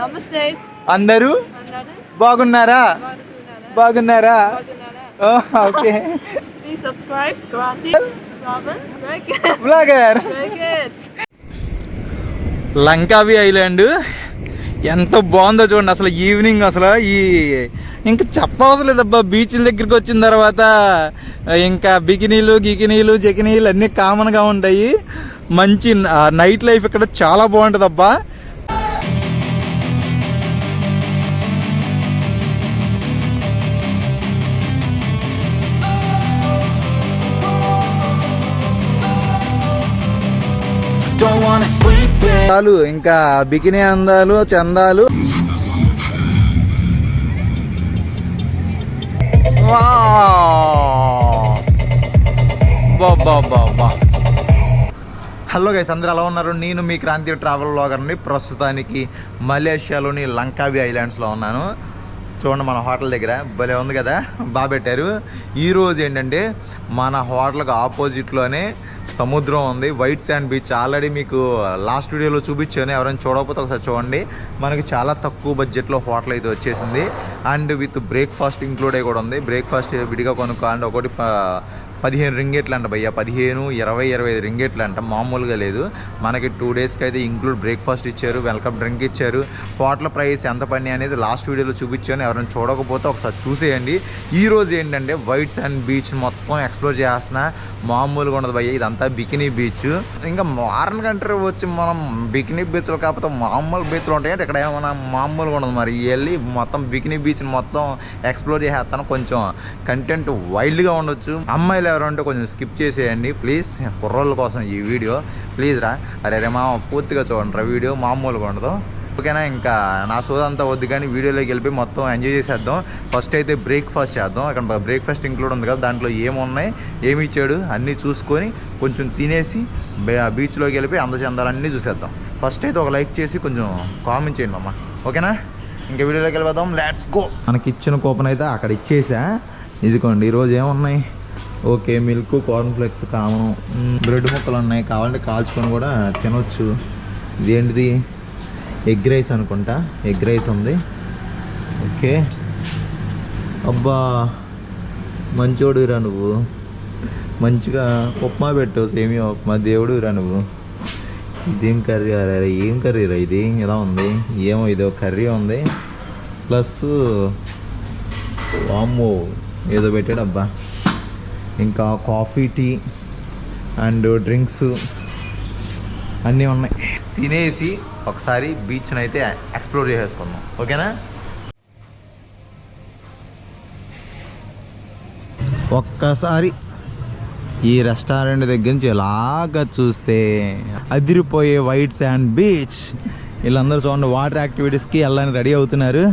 నమస్తే. అందరూ బాగున్నారా? బాగున్నారా? Okay. Please subscribe blogger Langkawi island. ఎంత బాగుందో చూడండి అసలు ఈవినింగ్ అసలు ఈ ఇంకా చెప్పవసరం లేదబ్బా బీచ్ల దగ్గరికి వచ్చిన తర్వాత ఇంకా బికినీలు గికినీలు జకినీలు అన్నీ కామన్గా ఉంటాయి. మంచి నైట్ లైఫ్ ఇక్కడ చాలా బాగుంటుంది అందాలు ఇంకా బికినీ అందాలు చందాలు. హలో గైస్ అందరూ ఎలా ఉన్నారు? నేను మీ క్రాంతి ట్రావెల్ బ్లాగర్ని ప్రస్తుతానికి మలేషియాలోని లంకావి ఐలాండ్స్లో ఉన్నాను. చూడండి మన హోటల్ దగ్గర భలే ఉంది కదా బాగా పెట్టారు. ఈరోజు ఏంటంటే మన హోటల్కి ఆపోజిట్లోనే సముద్రం ఉంది వైట్ శాండ్ బీచ్. ఆల్రెడీ మీకు లాస్ట్ వీడియోలో చూపించాను ఎవరైనా చూడకపోతే ఒకసారి చూడండి. మనకి చాలా తక్కువ బడ్జెట్లో హోటల్ అయితే వచ్చేసింది. అండ్ విత్ బ్రేక్ఫాస్ట్ ఇంక్లూడ్ అయి కూడా ఉంది. బ్రేక్ఫాస్ట్ విడిగా కొనుక్కో అండ్ ఒకటి పదిహేను రింగేట్లు అంట భయ్య. పదిహేను ఇరవై ఇరవై ఐదు రింగేట్లు అంట మామూలుగా లేదు. మనకి టూ డేస్కి అయితే ఇంక్లూడ్ బ్రేక్ఫాస్ట్ ఇచ్చారు వెల్కమ్ డ్రింక్ ఇచ్చారు. హోటల్ ప్రైస్ ఎంత పని అనేది లాస్ట్ వీడియోలో చూపించాను. ఎవరైనా చూడకపోతే ఒకసారి చూసేయండి. ఈ రోజు ఏంటంటే వైట్ అండ్ బీచ్ మొత్తం ఎక్స్ప్లోర్ చేస్తున్నా. మామూలుగా ఉండదు భయ్య. ఇదంతా బికినీ బీచ్. ఇంకా మారన్ కంట్రీ వచ్చి మనం బికినీ బీచ్లు కాకపోతే మామూలు బీచ్లు ఉంటాయి. ఇక్కడ ఏమైనా మామూలుగా ఉండదు మరి. వెళ్ళి మొత్తం బికినీ బీచ్ని మొత్తం ఎక్స్ప్లోర్ చేసేస్తాను. కొంచెం కంటెంట్ వైల్డ్గా ఉండొచ్చు. అమ్మాయిలు ఎవరంటే కొంచెం స్కిప్ చేసేయండి. ప్లీజ్ కుర్రోళ్ళ కోసం ఈ వీడియో. ప్లీజ్ రా. అరే రే మా పూర్తిగా చూడండి రా వీడియో. మామూలుగా ఉండదు. ఓకేనా? ఇంకా నా సోదంతా వద్దు కానీ వీడియోలోకి వెళ్ళిపోయి మొత్తం ఎంజాయ్ చేసేద్దాం. ఫస్ట్ అయితే బ్రేక్ఫాస్ట్ చేద్దాం. అక్కడ బ్రేక్ఫాస్ట్ ఇంక్లూడ్ ఉంది కదా దాంట్లో ఏమున్నాయి ఏమి ఇచ్చాడు అన్నీ చూసుకొని కొంచెం తినేసి బీచ్లోకి వెళ్ళిపోయి అందచందాలన్నీ చూసేద్దాం. ఫస్ట్ అయితే ఒక లైక్ చేసి కొంచెం కామెంట్ చేయండి అమ్మా ఓకేనా? ఇంకా వీడియోలోకి వెళ్ళిపోదాం. లెట్స్ గో మనకి ఇచ్చిన కూపన్ అయితే అక్కడ ఇచ్చేసా. ఇదిగోండి ఈరోజు ఏమున్నాయి? Okay milk corn flakes common bread ముక్కలు ఉన్నాయి కావాలంటే కాల్చుకొని కూడా తినొచ్చు. ఇదేంటిది? ఎగ్ రైస్ అనుకుంటా. ఎగ్ రైస్ ఉంది. ఓకే. అబ్బా మంచోడు మంచోడురా నువ్వు. మంచిగా ఉప్మా పెట్టు సేమియా ఉప్మా. దేవుడు దేవుడురా నువ్వు. ఇదేం కర్రీ అరే ఏం కర్రీ రా ఇది? ఎలా ఉంది? ఏమో ఇది ఒక కర్రీ ఉంది. ప్లస్ వామ్మో ఏదో పెట్టాడు అబ్బా. ఇంకా కాఫీ టీ అండ్ డ్రింక్స్ అన్నీ ఉన్నాయి. తినేసి ఒకసారి బీచ్ని అయితే ఎక్స్ప్లోర్ చేసేసుకుందాం. ఓకేనా? ఒక్కసారి ఈ రెస్టారెంట్ దగ్గర నుంచి ఇలాగా చూస్తే అదిరిపోయే వైట్ శాండ్ బీచ్ వీళ్ళందరూ చూడండి వాటర్ యాక్టివిటీస్కి వెళ్ళడానికి రెడీ అవుతున్నారు.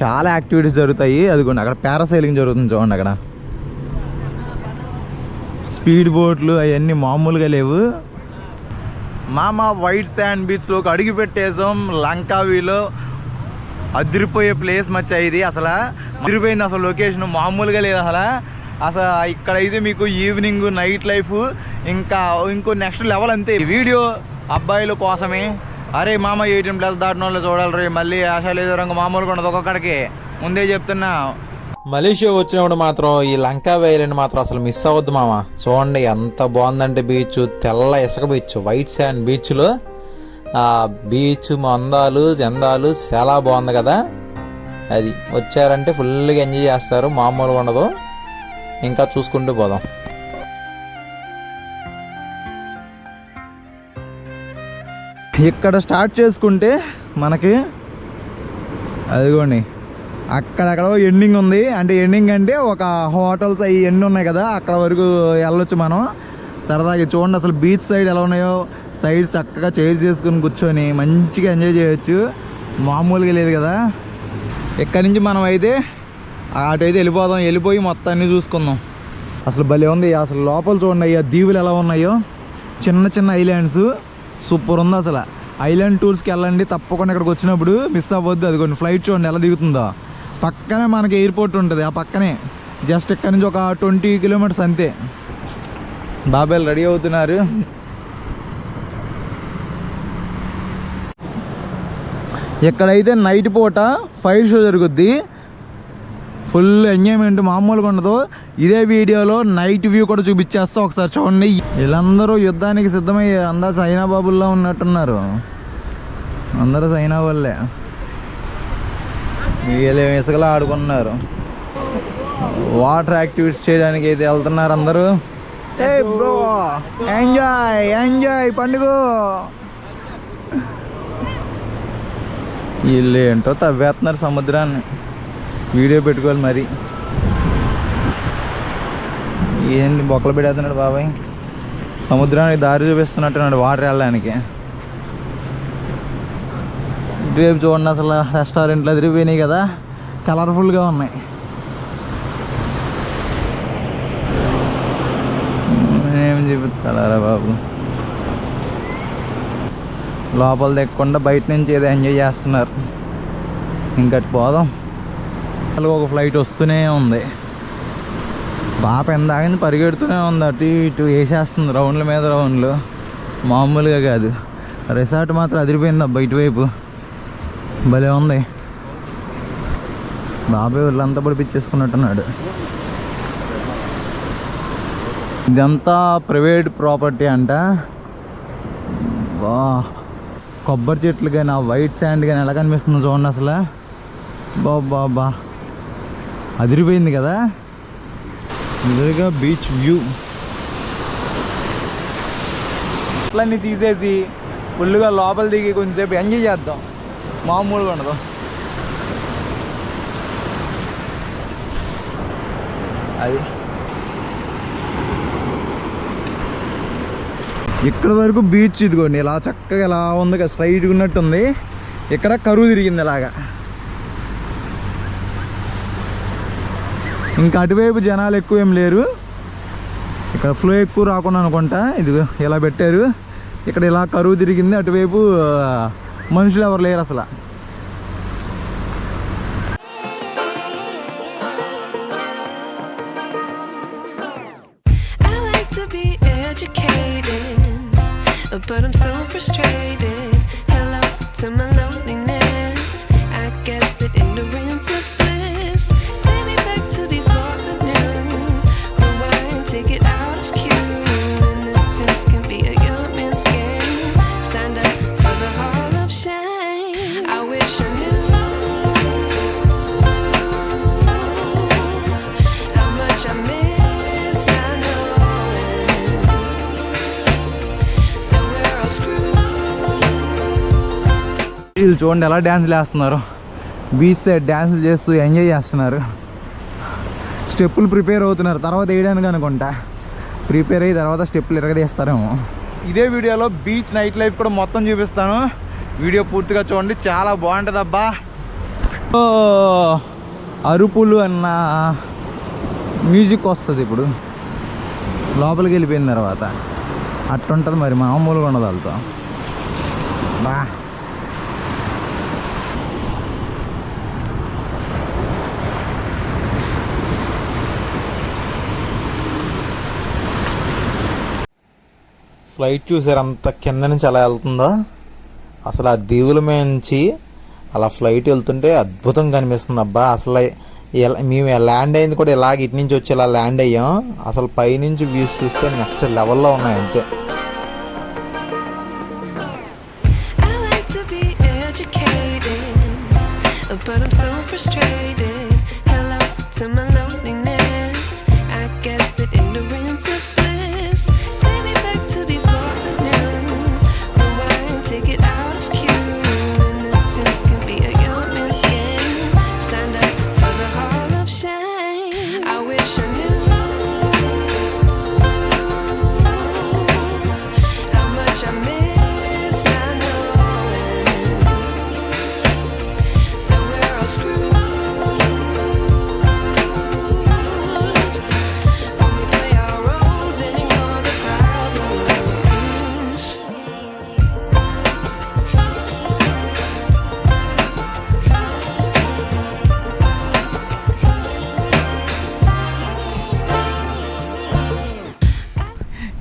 చాలా యాక్టివిటీస్ జరుగుతాయి. అదిగోండి అక్కడ పారాసైలింగ్ జరుగుతుంది చూడండి అక్కడ. స్పీడ్ బోట్లు అవన్నీ మామూలుగా లేవు. మామ వైట్ శాండ్ బీచ్లోకి అడుగు పెట్టేసాం లంకావీలో అదిరిపోయే ప్లేస్ మచ్చా ఇది అసలు. అదిరిపోయింది అసలు లొకేషన్. మామూలుగా లేదు అసలు. అసలు ఇక్కడైతే మీకు ఈవినింగ్ నైట్ లైఫ్ ఇంకా ఇంకో నెక్స్ట్ లెవెల్ అంతే. వీడియో అబ్బాయిల కోసమే. అరే మామ ఎయిటీన్ ప్లస్ దాటిన వాళ్ళు చూడాలి రే మళ్ళీ ఆశ లేదు రంగు మామూలుగా ఉండదు ఒక్కొక్కడికి. ముందే చెప్తున్నా. మలేషియా వచ్చినప్పుడు మాత్రం ఈ లంకా వేయలేని మాత్రం అసలు మిస్ అవ్వద్దు మామ. చూడండి ఎంత బాగుందంటే బీచ్ తెల్ల ఇసుక బీచ్ వైట్ శాండ్ బీచ్లో ఆ బీచ్ మందాలు జందాలు చాలా బాగుంది కదా. అది వచ్చారంటే ఫుల్గా ఎంజాయ్ చేస్తారు మామూలుగా ఉండదు. ఇంకా చూసుకుంటూ పోదాం. ఇక్కడ స్టార్ట్ చేసుకుంటే మనకి అదిగోండి. అక్కడక్కడ ఎండింగ్ ఉంది. అంటే ఎండింగ్ అంటే ఒక హోటల్స్ అవి ఎన్ని ఉన్నాయి కదా అక్కడ వరకు వెళ్ళొచ్చు మనం. సరదాగా చూడండి అసలు బీచ్ సైడ్ ఎలా ఉన్నాయో. సైడ్ చక్కగా చైర్స్ చేసుకుని కూర్చొని మంచిగా ఎంజాయ్ చేయొచ్చు. మామూలుగా లేదు కదా. ఇక్కడి నుంచి మనం అయితే అటు అయితే వెళ్ళిపోదాం. వెళ్ళిపోయి మొత్తం అన్నీ చూసుకుందాం. అసలు భలే ఉంది. అసలు లోపల చూడండి అయ్యా దీవులు ఎలా ఉన్నాయో. చిన్న చిన్న ఐలాండ్స్ సూపర్ ఉంది అసలు. ఐలాండ్ టూర్స్కి వెళ్ళండి. తప్పకుండా ఇక్కడికి వచ్చినప్పుడు మిస్ అవ్వద్దు. అది కొన్ని ఫ్లైట్ చూడండి ఎలా దిగుతుందో. పక్కనే మనకి ఎయిర్పోర్ట్ ఉంటుంది ఆ పక్కనే. జస్ట్ ఇక్కడ నుంచి ఒక ట్వంటీ కిలోమీటర్స్ అంతే. బాబాయ్ రెడీ అవుతున్నారు. ఎక్కడైతే నైట్ పూట ఫైర్ షో జరుగుద్ది ఫుల్ ఎంజాయ్మెంట్ మామూలుగా ఉండదు. ఇదే వీడియోలో నైట్ వ్యూ కూడా చూపించేస్తా ఒకసారి చూడండి. వీళ్ళందరూ యుద్ధానికి సిద్ధమయ్యే అందరూ చైనా బాబుల్లో ఉన్నట్టున్నారు. అందరూ చైనా వాళ్ళే. వీళ్ళు ఇసుకలో ఆడుకున్నారు వాటర్ యాక్టివిటీస్ చేయడానికి అయితే వెళ్తున్నారు అందరూ. బ్రో ఎంజాయ్ ఎంజాయ్ పండుగ. వీళ్ళు ఏంటో తవ్వేస్తున్నారు సముద్రాన్ని. వీడియో పెట్టుకోవాలి మరి. ఏంటి బొక్కలు పెడేస్తున్నాడు బాబాయ్? సముద్రానికి దారి చూపిస్తున్నట్టున్నాడు వాటర్ వెళ్ళడానికి. ఇటువైపు చూడండి అసలు రెస్టారెంట్లు అదిరిపోయినాయి కదా. కలర్ఫుల్గా ఉన్నాయి. ఏం చూపిస్తారా బాబు. లోపల తెక్కకుండా బయట నుంచి ఏదో ఎంజాయ్ చేస్తున్నారు. ఇంకటి పోదాం. అసలు ఒక ఫ్లైట్ వస్తూనే ఉంది. పాప ఎందాకని పరిగెడుతూనే ఉంది. అటు ఇటు వేసేస్తుంది రౌండ్ల మీద రౌండ్లు. మామూలుగా కాదు. రిసార్ట్ మాత్రం అదిరిపోయింది అబ్బా ఇటువైపు. భలే ఉంది. బాబాయ్ వీళ్ళంతా పడిపించేసుకున్నట్టున్నాడు ఇదంతా ప్రైవేట్ ప్రాపర్టీ అంట. బా కొబ్బరి చెట్లు కానీ ఆ వైట్ శాండ్ కానీ ఎలా కనిపిస్తుందో చూడండి అసలు. బా బా బా. అదిరిపోయింది కదా? ఎదురుగా బీచ్ వ్యూ. అట్లన్నీ తీసేసి ఫుల్గా లోపల దిగి కొంచెంసేపు ఎంజాయ్ చేద్దాం. మామూలుగా ఉండదు. అది. ఇక్కడ వరకు బీచ్ ఇదిగోండి ఇలా చక్కగా ఇలా ఉంది కదా స్ట్రైట్గా ఉన్నట్టు ఉంది ఇక్కడ కరువు తిరిగింది ఇలాగా. ఇంకా అటువైపు జనాలు ఎక్కువ ఏం లేరు. ఇక్కడ ఫ్లో ఎక్కువ రాకుండా అనుకుంటా ఇది ఇలా పెట్టారు. ఇక్కడ ఇలా కరువు తిరిగింది అటువైపు ఆ, మనుషులు ఎవరు లేరు అసలు I like to be educated, but I'm so frustrated. వీళ్ళు చూడండి ఎలా డ్యాన్సులు వేస్తున్నారు. బీచ్ సైడ్ డ్యాన్సులు చేస్తూ ఎంజాయ్ చేస్తున్నారు. స్టెప్పులు ప్రిపేర్ అవుతున్నారు. తర్వాత వేయడానికి అనుకుంటా. ప్రిపేర్ అయ్యి తర్వాత స్టెప్పులు ఇరగదీస్తారేమో. ఇదే వీడియోలో బీచ్ నైట్ లైఫ్ కూడా మొత్తం చూపిస్తాను. వీడియో పూర్తిగా చూడండి. చాలా బాగుంటుంది అబ్బా అరుపులు అన్న మ్యూజిక్ వస్తుంది ఇప్పుడు. లోపలికి వెళ్ళిపోయిన తర్వాత. అట్టుంటుంది మరి. మామూలుగా ఉండదు వాళ్ళతో. బా. ఫ్లైట్ చూసారు? అంత కింద నుంచి అలా వెళ్తుందో? అసలు ఆ దీవుల మీద నుంచి అలా ఫ్లైట్ వెళ్తుంటే అద్భుతంగా కనిపిస్తుంది అబ్బా. అసలు మేము ల్యాండ్ అయింది కూడా ఇలాగ ఇటు నుంచి వచ్చి ఇలా ల్యాండ్ అయ్యాం. అసలు పైనుంచి వ్యూస్ చూస్తే నెక్స్ట్ లెవెల్లో ఉన్నాయి అంతే. But I'm so frustrated.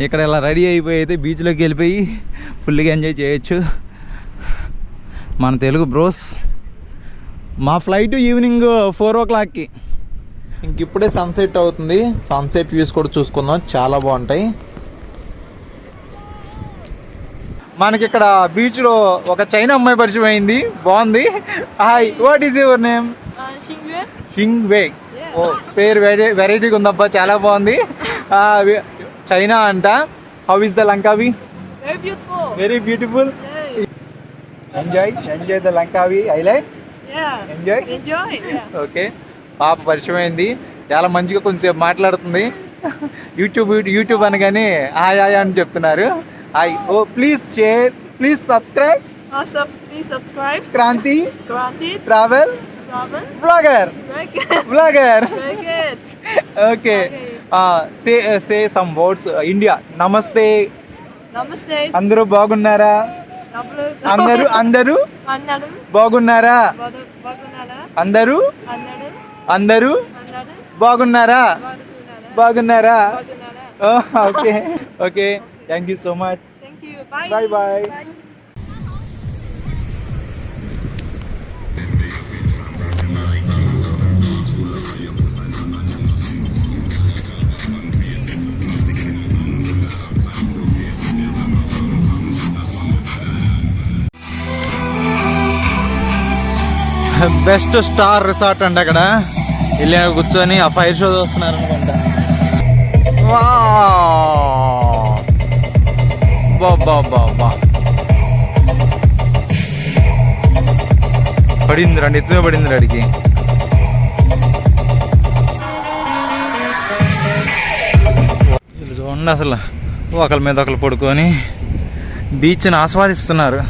ఇక్కడ ఇలా రెడీ అయిపోయి అయితే బీచ్లోకి వెళ్ళిపోయి ఫుల్గా ఎంజాయ్ చేయొచ్చు. మన తెలుగు బ్రోస్ మా ఫ్లైట్ ఈవినింగ్ ఫోర్ ఓ క్లాక్కి. ఇంక ఇప్పుడే సన్సెట్ అవుతుంది. సన్సెట్ వ్యూస్ కూడా చూసుకుందాం. చాలా బాగుంటాయి. మనకి ఇక్కడ బీచ్లో ఒక చైనా అమ్మాయి పరిచయం అయింది. బాగుంది. Hi what is your name. Shing Wei ఓ పేరు వెరై వెరైటీగా ఉందబ్బా. చాలా బాగుంది. చైనా అంట how is the Langkawi. Very beautiful. Enjoy enjoy the Langkawi. Enjoy? Enjoy. Yeah. Okay పాప పరిచయం అయింది చాలా మంచిగా కొంచెంసేపు మాట్లాడుతుంది యూట్యూబ్ యూట్యూబ్ అనగానే హాయ్ హాయ్ అని చెప్తున్నారు hi oh please share please subscribe subscribe. Kranthi Granted. Travel. Blogger. Blogger. Okay. Say say some words India నమస్తే Namaste. అందరూ బాగున్నారా. అందరూ అందరూ. బాగున్నారా. అందరూ. అందరూ. బాగున్నారా. బాగున్నారా. Okay okay thank you so much Thank you. Best star resort అండి అక్కడ. వెళ్ళి కూర్చొని ఆ ఫైర్ షో చూస్తున్నారు అనుకుంటా. బా పడింది రండి ఎత్తుమే పడింది అడిగి. వీళ్ళు చూడండి అసలు. ఒకరి మీద ఒకరు పడుకొని బీచ్ని ఆస్వాదిస్తున్నారు.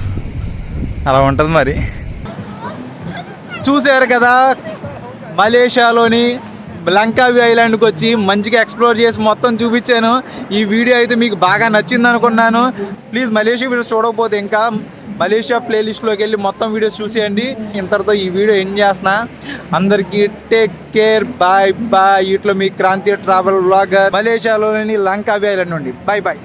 అలా ఉంటుంది మరి. చూశారు కదా మలేషియాలోని లంకావి ఐలాండ్కి వచ్చి మంచిగా ఎక్స్ప్లోర్ చేసి మొత్తం చూపించాను. ఈ వీడియో అయితే మీకు బాగా నచ్చింది అనుకున్నాను. ప్లీజ్ మలేషియా వీడియోస్ చూడకపోతే ఇంకా మలేషియా ప్లేలిస్ట్లోకి వెళ్ళి మొత్తం వీడియోస్ చూసేయండి. ఇంతటితో ఈ వీడియో ఎండ్ చేస్తున్నా. అందరికీ టేక్ కేర్ బాయ్ బాయ్ ఇట్లో మీ క్రాంతి ట్రావెల్ బ్లాగర్ మలేషియాలోని లంకావి ఐలాండ్ నుండి. Bye bye